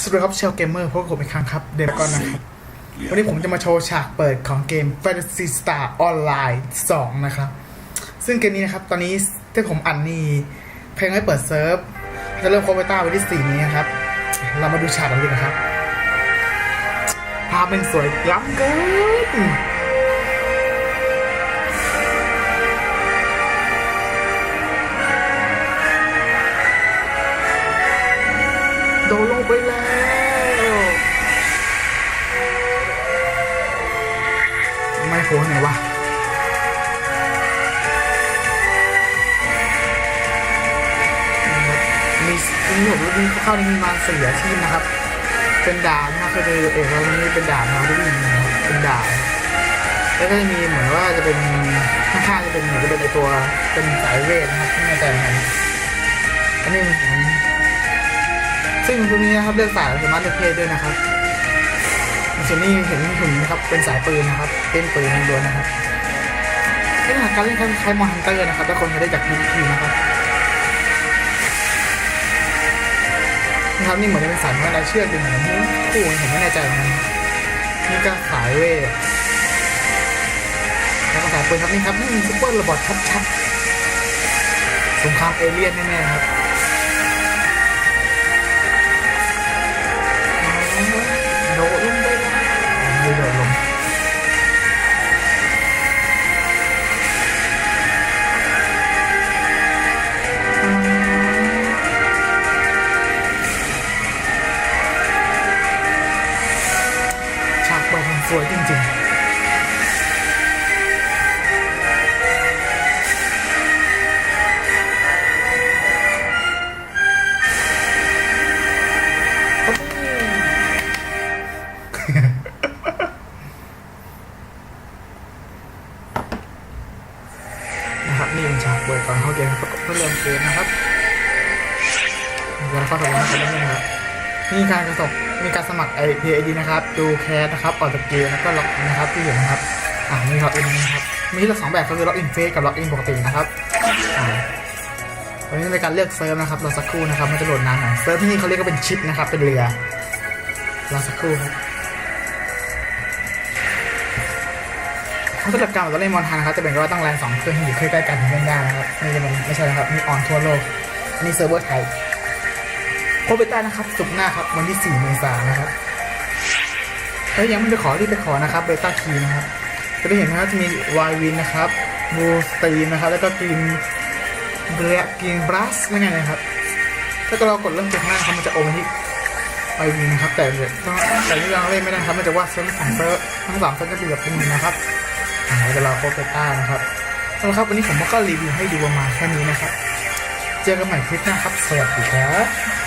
สวัสดีครับเชลเกมเมอร์พบกับผมอีกครั้งครับ เดมก่อนนะครับ วันนี้ผมจะมาโชว์ฉากเปิดของเกม Fantasy Star Online 2 นะครับ ซึ่งเกมนี้นะครับ ตอนนี้ที่ผมอันนี่เพลงให้เปิดเซิร์ฟ จะเริ่มโคเวต้าวันที่ 4 นี้นะครับ เรามาดูฉากกันดีกว่าครับ ภาพเป็นสวยล้ำเกิน โดนลงไปแล้วไม่โค้งไหนวะมีมีผมรู้ดีเข้าๆนี่มีมาสี่อาชีพนะครับ เป็นดาบนะครับคือเอกแล้วนี่เป็นดาบนะครับที่มีนะครับเป็นดาบแล้วก็จะมีเหมือนว่าจะเป็นข้างๆจะเป็นเหมือนจะเป็นไอตัวเป็นสายเวทนะครับไม่แน่ใจเหมือนกันอันนี้มัน ซึ่งตัวนี้นะครับเลือกสายสามารถเลือกเพศด้วยนะครับส่วนนี้เห็นหุ่นนะครับเป็นสายปืนนะครับเป็นปืนล้วนนะครับนี่นะครับการเล่นคล้ายๆมอนฮันเตอร์นะครับถ้าคนจะได้จากยูทีนะครับนะครับนี่เหมือนจะเป็นสายไม้ลายเชือกเป็นเหมือนคู่ผมไม่แน่ใจเหมือนกันนี่ก็สายเวทแล้วก็สายปืนครับนี่ครับนี่ซุปเปอร์ระบอดชัดๆสงครามเอเลี่ยนแน่ๆครับ สวยจริง ๆนะครับนี่เป็นฉากเปิดก่อนเข้าเกมครับเพื่อเริ่มเกมนะครับแล้วก็สำหรับการเล่นนะครับ มีการกระสบมีการสมัครไอพีไอดีนะครับ ดูแคสนะครับออกจากเกมแล้วก็ล็อกอินนะครับที่อยู่นะครับ อ่านี่ล็อกอินนะครับ มีที่ละสองแบบก็คือล็อกอินเฟซกับล็อกอินปกตินะครับ อ่าวันนี้ในการเลือกเซิร์ฟนะครับรอสักครู่นะครับ มันจะโหลดนานหน่อยเซิร์ฟที่นี่เขาเรียกว่าเป็นชิปนะครับ เป็นเรือรอสักครู่ครับสำหรับการเราเล่นมอนทันะครับจะเป็นว่าต้องแรงสองเครื่องที่อยู่ใกล้ๆกันถึงเล่นได้นะครับนี่จะเป็นไม่ใช่นะครับมีออนทั่วโลกอันนี้เซิร์ฟเวอร์ไทย โคเบต้านะครับสุกหน้าครับ วันที่4เมษายนนะครับถ้ายังไม่ไปขอรีบไปขอนะครับเบต้าคีนะครับ จะได้เห็นนะครับจะมีวายวินนะครับบูสตีนนะครับ แล้วก็กรีนเบรกรีนบลัสนั่นไงนะครับ ถ้าเรากดเริ่มจากหน้าครับมันจะโอมที่ไอวีนะครับ แต่เดี๋ยวแต่ที่เราเล่นไม่ได้ครับ มันจะว่าเซิร์ฟของเซิร์ทั้งสามเซิร์จะเปรียบเป็นหนึ่งนะครับเดี๋ยวเราโคเปต้านะครับสำหรับครับวันนี้ผมก็รีวิวให้ดูประมาณแค่นี้นะครับ เจอกันใหม่คลิปหน้าครับ สวัสดีครับ